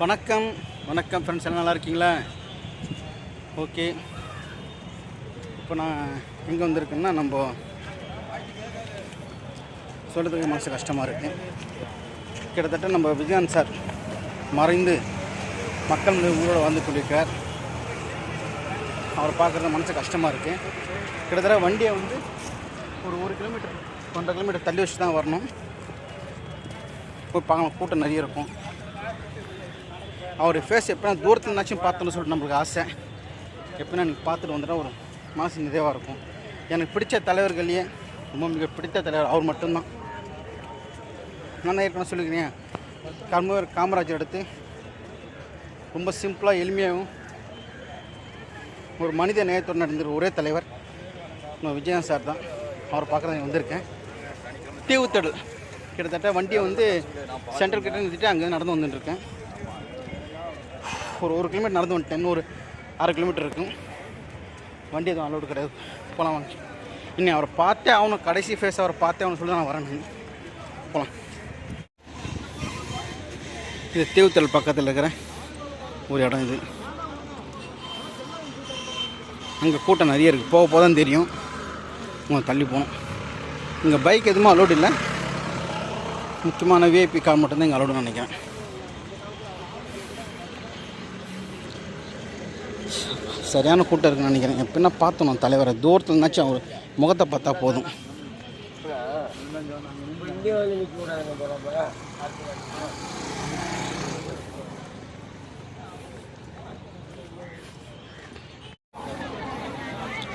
வணக்கம். வணக்கம் ஃப்ரெண்ட்ஸ் எல்லாம் நல்லா இருக்கீங்களா? ஓகே இப்போ நான் எங்கே வந்திருக்கேன்னா நம்ம சொல்கிறதுக்கு மனசு கஷ்டமாக இருக்குது கிட்டத்தட்ட நம்ம விஜயன் சார் மறைந்து மக்கள் மீது வந்து கொண்டிருக்கார் அவரை பார்க்குறது மனசு கஷ்டமாக இருக்குது கிட்டத்தட்ட வண்டியை வந்து ஒரு ஒரு கிலோமீட்டர் ஒன்றரை கிலோமீட்டர் தள்ளி வச்சு தான் வரணும். போய் பார்க்கலாம் கூட்டம் நிறைய இருக்கும். அவர் ஃபேஸ் எப்போ தூரத்துலனாச்சும் பார்த்தோன்னு சொல்லிட்டு நம்மளுக்கு ஆசை. எப்படின்னா எனக்கு பார்த்துட்டு வந்துட்டா ஒரு மனசு நிறைவாக இருக்கும். எனக்கு பிடிச்ச தலைவர்கள்லேயே ரொம்ப மிக பிடித்த தலைவர் அவர் மட்டும்தான். நான் ஏற்கனவே சொல்லிக்கிறேன் கர்மவர் காமராஜர் எடுத்து ரொம்ப சிம்பிளாக எளிமையாகவும் ஒரு மனித நேயத்துடன் நடந்துரு ஒரே தலைவர். நம்ம விஜயன் சார் தான். அவரை பார்க்குறது வந்திருக்கேன். தீவுத்தடல். கிட்டத்தட்ட வண்டியை வந்து சென்ட்ரல் கிட்ட நிறுத்திட்டு அங்கே நடந்து வந்துட்டுருக்கேன். ஒரு ஒரு கிலோமீட்டர் நடந்து வந்துட்டேன் ஒரு அரை கிலோமீட்டர் இருக்கும். வண்டி எதுவும் அலோடு கிடையாது. போகலாம் வாங்க. இன்னும் அவரை பார்த்தே ஆகணும். கடைசி ஃபேஸ் அவரை பார்த்தே அவனு சொல்லி நான் வரேன் போகலாம் இது தீவுத்தல் பக்கத்தில் இருக்கிற ஒரு இடம் இது. அங்கே கூட்டம் நிறைய இருக்குது போக போக தான் தெரியும். உங்களை தள்ளி போகணும். இங்கே பைக் எதுவுமே அலோடு இல்லை. முக்கியமான விஐபி கார் மட்டும்தான் இங்கே அலோடுன்னு நினைக்கிறேன். சரியான கூட்டம் இருக்குன்னு நினைக்கிறேன். எப்படின்னா பார்த்தோம் தலைவரை. தூரத்தில் இருந்தாச்சும் அவர் முகத்தை பார்த்தா போதும்.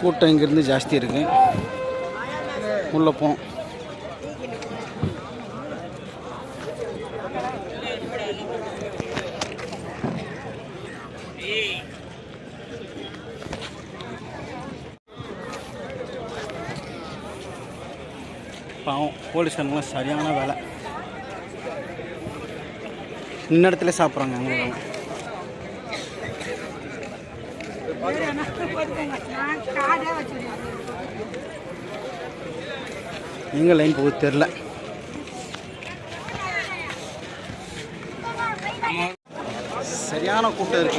கூட்டம் இங்கேருந்து ஜாஸ்தி இருக்குது உள்ளே போனோம் பாவம் போலீஸ்காரங்களாம் சரியான வேலை. இன்ன இடத்துல சாப்பிட்றாங்க அவங்களும் எங்கே லைன் போகுது தெரில சரியான கூட்டம்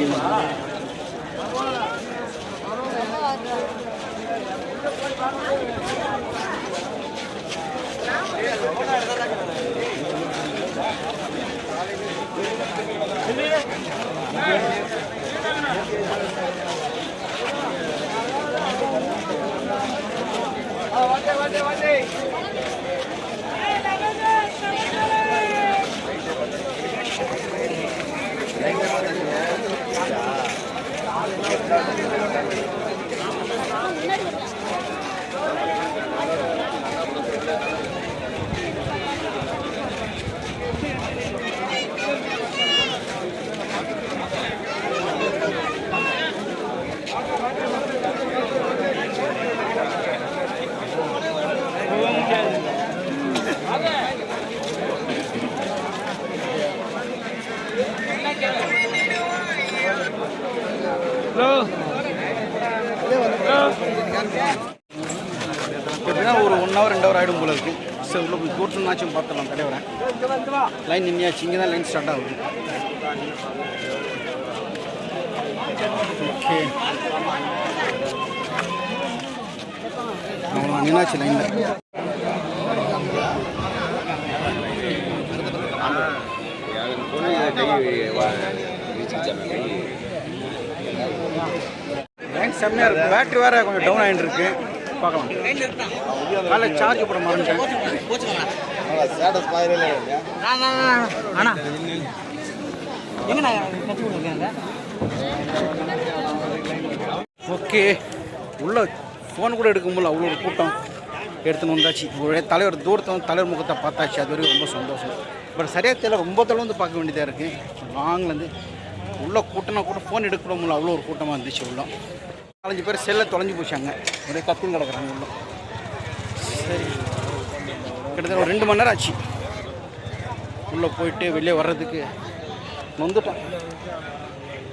இருக்கு இங்க. எப்படின்னா ஒரு ஒன் ஹவர் ரெண்டு ஹவர் ஆகிடும் போல இருக்கு. சரி உள்ள போய் கூட்டணும்னாச்சும் பார்த்துடலாம் தலைவரை. லைன் நின்னியாச்சு இங்கே தான் லைன் ஸ்டார்ட் ஆகுது. ஓகே அவ்வளோ நின்னாச்சு லைனில் பேங்க் செம்மையாக இருக்குது பேட்ரி வேறு கொஞ்சம் டவுன் ஆகிட்டு இருக்கு பார்க்கலாம். காலைல சார்ஜ் போட மறந்துட்டேன். அண்ணா ஓகே. உள்ள ஃபோன் கூட எடுக்க முடியல. அவ்வளோ ஒரு கூட்டம். எடுத்துன்னு வந்தாச்சு. ஒரே தலைவர் தூரத்தை வந்து தலைவர் முகத்தை பார்த்தாச்சு. அது வரைக்கும் ரொம்ப சந்தோஷம். பட் சரியாக தெரியல. ரொம்ப தொலை வந்து பார்க்க வேண்டியதாக இருக்குது லாங்லேருந்து உள்ளே கூட்டம்னா கூட ஃபோன் எடுக்க முடியல அவ்வளோ ஒரு கூட்டமாக இருந்துச்சு உள்ள. நாலஞ்சு பேர் செல்லை தொலைஞ்சு போச்சாங்க. ஒரே கத்துன்னு கிடக்குறாங்க உள்ள. சரி. கிட்டத்தட்ட ஒரு ரெண்டு மணி நேரம் ஆச்சு. உள்ளே போயிட்டு வெளியே வர்றதுக்கு. வந்துட்டோம்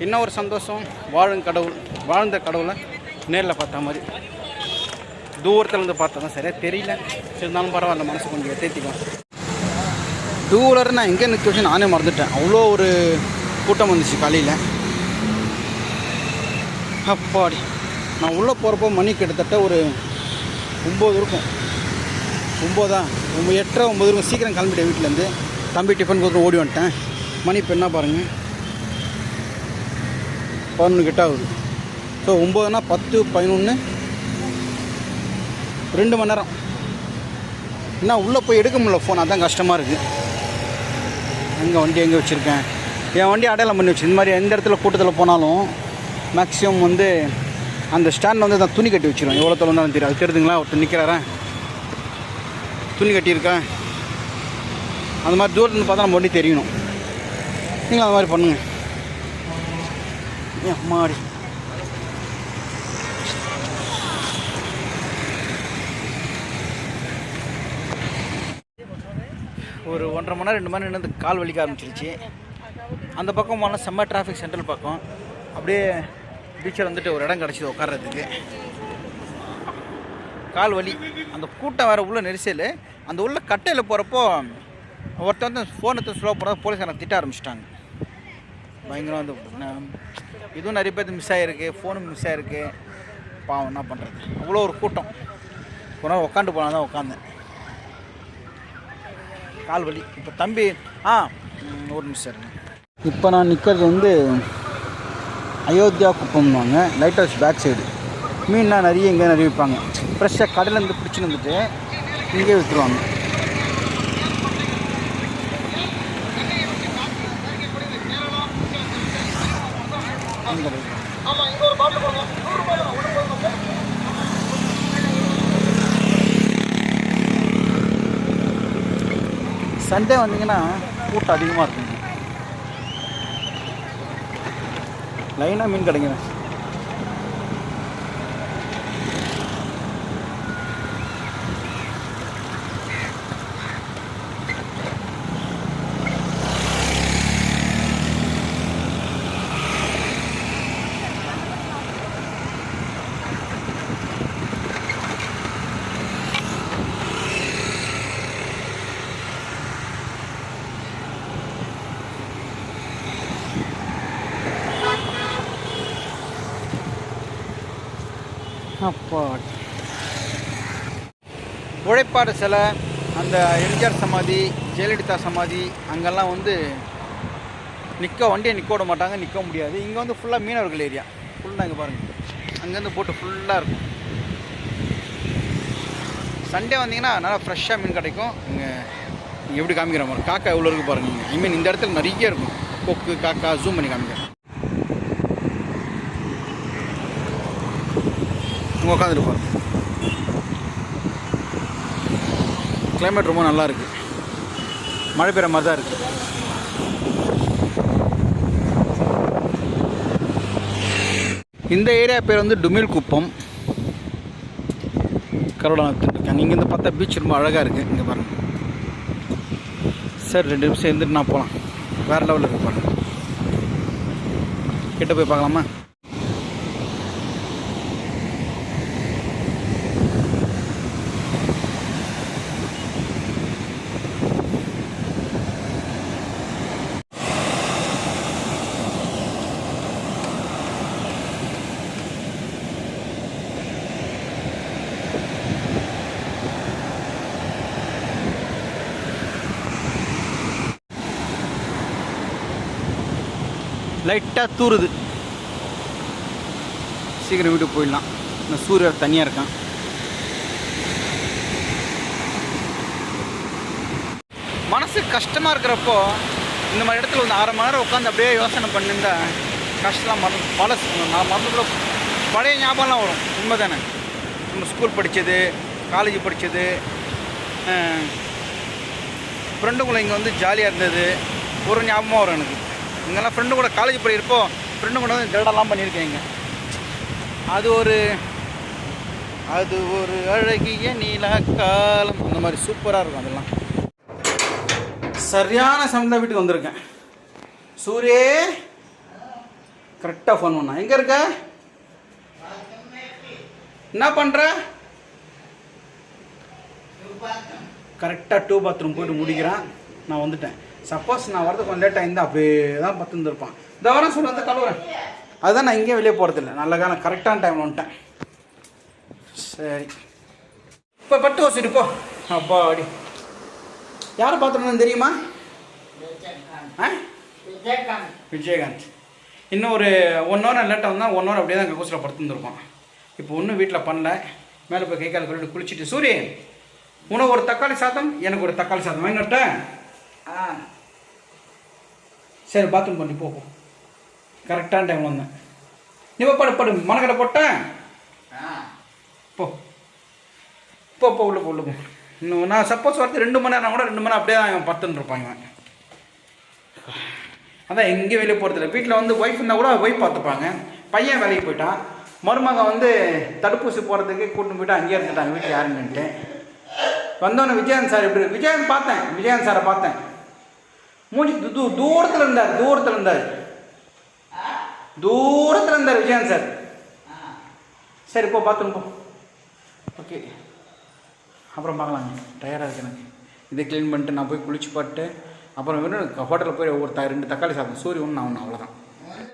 என்ன ஒரு சந்தோஷம். வாழும் கடவுள் வாழ்ந்த கடவுளை நேரில் பார்த்த மாதிரி. தூரத்தில் இருந்து பார்த்தா தான் சரியாக தெரியல. சரி இருந்தாலும் பரவாயில்ல மனசு கொஞ்சம் தேத்திக்கலாம் டூ வீலர் நான் எங்கே நிற்க வச்சு நானே மறந்துட்டேன். அவ்வளோ ஒரு கூட்டம் வந்துச்சு காலையில். அப்பாடி. நான் உள்ளே போகிறப்போ மணி கிட்டத்தட்ட ஒரு ஒம்பது இருக்கும். ஒம்போதா? ஒம்பது எட்டரை ஒம்பது இருக்கும். சீக்கிரம் கிளம்பிட்டேன் வீட்டிலேருந்து தம்பி டிஃபன் கொடுத்து ஓடி வந்துட்டேன். மணி இப்போ என்ன பாருங்கள் பதினொன்று கிட்ட ஆகுது. ஸோ ஒம்பதுனா பத்து பதினொன்று ரெண்டு மணி நேரம். என்ன உள்ளே போய் எடுக்க முடியல ஃபோன் அதுதான் கஷ்டமாக இருக்குது எங்கே வண்டி எங்கே வச்சுருக்கேன்? என் வண்டி அடையாளம் பண்ணி வச்சு இந்த மாதிரி எந்த இடத்துல கூட்டத்தில் போனாலும் மேக்ஸிமம் வந்து அந்த ஸ்டாண்டில் வந்து நான் துணி கட்டி வச்சிருவேன். எவ்வளோ தொலை வந்தாலும் தெரியும் அது தெரியுதுங்களா ஒருத்தர் நிற்கிறாரா துணி கட்டியிருக்கேன் அந்த மாதிரி தூரத்துலேருந்து பார்த்தா நம்ம வண்டி தெரியணும். நீங்கள் அந்த மாதிரி பண்ணுங்கள் ஏன் மாடி ஒரு ஒன்றரை மணி நேரம் ரெண்டு மணி நேரம் கால் வலிக்க ஆரம்பிச்சிருச்சு. அந்த பக்கம் போனால் செம்ம டிராஃபிக் சென்ட்ரல் பக்கம். அப்படியே பீச்சில் வந்துட்டு ஒரு இடம் கிடச்சிது உட்கார்றதுக்கு. கால் வலி. அந்த கூட்டம் வேறு உள்ள நெரிசல். அந்த உள்ள கட்டையில் போகிறப்போ ஒருத்தன் வந்து ஃபோன் எடுத்து ஸ்லோ போகிறத போலீஸ்காரன் திட்ட ஆரம்பிச்சிட்டாங்க. பயங்கரம் வந்து இதுவும் நிறைய பேர் மிஸ் ஆகிருக்கு ஃபோனும் மிஸ் ஆகிருக்கு பாவம் என்ன பண்ணுறது அவ்வளோ ஒரு கூட்டம். கொஞ்ச உட்காந்து போனால் தான் உட்காந்தேன் கால் வலி. இப்போ தம்பி ஆ ஒரு நிமிஷம் இருங்க. இப்போ நான் நிற்கிறது வந்து அயோத்தியா குப்பம்னுவாங்க லைட் ஹவுஸ் பேக் சைடு மீன்லாம் நிறைய இங்கே நிறைய விற்பாங்க. ஃப்ரெஷ்ஷாக கடலேருந்து பிடிச்சின்னு வந்துட்டு இங்கே விற்றுருவாங்க சண்டே வந்தீங்கன்னா கூட்டம் அதிகமாக இருக்குங்க. லைனாக மீன் கிடைக்குங்க அப்பா ஏற்பாடு சிலை அந்த எம்ஜிஆர் சமாதி ஜெயலலிதா சமாதி அங்கெல்லாம் வந்து நிற்க வண்டியை நிற்க விட மாட்டாங்க நிற்க முடியாது. இங்கே வந்து ஃபுல்லாக மீனவர்கள் ஏரியா ஃபுல்லாக இங்கே பாருங்கள் அங்கேருந்து போட்டு ஃபுல்லாக இருக்கும். சண்டே வந்தீங்கன்னா நல்லா ஃப்ரெஷ்ஷாக மீன் கிடைக்கும். இங்கே நீங்கள் எப்படி காமிக்கிற மாதிரி காக்கா எவ்வளோ இருக்குது பாருங்கள் நீங்கள் ஐ மீன் இந்த இடத்துல நிறைய இருக்கும். கொக்கு காக்கா ஜூம் பண்ணி காமிக்கிறேன். இங்கே உட்காந்துட்டு பாருங்கள் கிளைமேட் ரொம்ப நல்லா இருக்குது மழை பெய்கிற மாதிரி தான் இருக்குது இந்த ஏரியா பேர் வந்து டுமில் குப்பம் கரோடானத்தில் இருக்கேன் இங்கேருந்து பார்த்தா பீச் ரொம்ப அழகாக இருக்குது இங்கே பாருங்க. சரி ரெண்டு நிமிஷம் இருந்துட்டு நான் போகலாம் வேறு லெவலில் இருக்கு பாருங்கள் கிட்ட போய் பார்க்கலாமா? லைட்டாக தூறுது சீக்கிரம் வீட்டுக்கு போயிடலாம். இந்த சூரியர் தனியாக இருக்கான். மனசு கஷ்டமாக இருக்கிறப்போ இந்த மாதிரி இடத்துல வந்து அரை மணி நேரம் உட்காந்து அப்படியே யோசனை பண்ணிருந்தா கஷ்டம்லாம் மறந்து பழசு. நான் மறந்து பழைய ஞாபகம்லாம் வரும். உண்மை தானே நம்ம ஸ்கூல் படித்தது காலேஜ் படித்தது ஃப்ரெண்டுங்களை இங்கே வந்து ஜாலியாக இருந்தது. ஒரு ஞாபகமாக வரும் எனக்கு. இங்கெல்லாம் ஃப்ரெண்டு கூட காலேஜ் போயிருப்போம் ஃப்ரெண்டு கூட வந்து ஜெடெல்லாம் பண்ணியிருக்கேன் அது ஒரு அது ஒரு அழகிய நீல காலம் அந்த மாதிரி சூப்பராக இருக்கும் அதெல்லாம். சரியான சமயம் வீட்டுக்கு வந்திருக்கேன். சூரியே கரெக்டாக ஃபோன் பண்ணா. எங்கே இருக்க? என்ன பண்ணுற கரெக்டாக டூ பாத்ரூம் போயிட்டு முடிக்கிறேன். நான் வந்துட்டேன். சப்போஸ் நான் வரது கொஞ்சம் லேட்டாக இருந்தால் அப்படியே தான் பத்து இருந்திருப்பான் இந்த வாரம் சொல்லி வந்து கழுவுறேன் அதுதான் நான் இங்கேயும் வெளியே போகிறதில்ல நல்ல காலம் கரெக்டான டைம் வந்துட்டேன். சரி. இப்போ பட்டு வச்சுட்டு போ. அப்பா அடி யாரை பார்த்துருந்தேன் தெரியுமா? ஆ? விஜயகாந்த். இன்னும் ஒரு ஒன் ஹவர் லேட்டாக வந்தால் ஒன் ஹவர் அப்படியே தான் கக்கூசில் படுத்துருந்துருப்பான். இப்போ ஒன்றும் வீட்டில் பண்ணல. மேலே போய் கை கால் கழுவிட்டு குளிச்சுட்டு சூரியன் உனக்கு ஒரு தக்காளி சாதம் எனக்கு ஒரு தக்காளி சாதம். வாங்கிட்ட ஆ. சரி பாத்ரூம் பண்ணி போ போ. கரெக்டான டைம் வந்தேன். நீ படு படு. மனக்கடை போட்டேன். போ. போ போ உள்ள உள்ள போ. இன்னும் நான் சப்போஸ் வரது ரெண்டு மணி நேரம் கூட ரெண்டு மணி நேரம் அப்படியே தான் பத்துன்னு இருப்பாங்க. அதான் எங்கேயும் வெளியே போகிறதில்ல வீட்டில் வந்து ஒய்ஃப் இருந்தால் கூட ஒய்ஃப் பார்த்துப்பாங்க. பையன் வேலைக்கு போயிட்டான். மருமகன் வந்து தடுப்பூசி போகிறதுக்கு கூட்டின்னு போயிட்டு அங்கேயே இருந்துட்டாங்க வீட்டில் யாருன்னுட்டு வந்தோடனே விஜயகாந்த் சார் எப்படி விஜயகாந்த் பார்த்தேன். விஜயகாந்த் சாரை பார்த்தேன். மூஞ்சி தூ தூரத்தில் இருந்தார் தூரத்தில் இருந்தார். தூரத்தில் இருந்தார் விஜயன் சார். சரி போ பார்த்துன்னு போ. ஓகே. அப்புறம் பார்க்கலாங்க டயர்டாக இருக்கு எனக்கு. இதை க்ளீன் பண்ணிட்டு நான் போய் குளிச்சு பாட்டு அப்புறம் வெறும் ஹோட்டலில் போய் ஒரு ரெண்டு தக்காளி சாப்பிடும் சூரிய ஒன்று நான் ஒன்று அவ்வளோ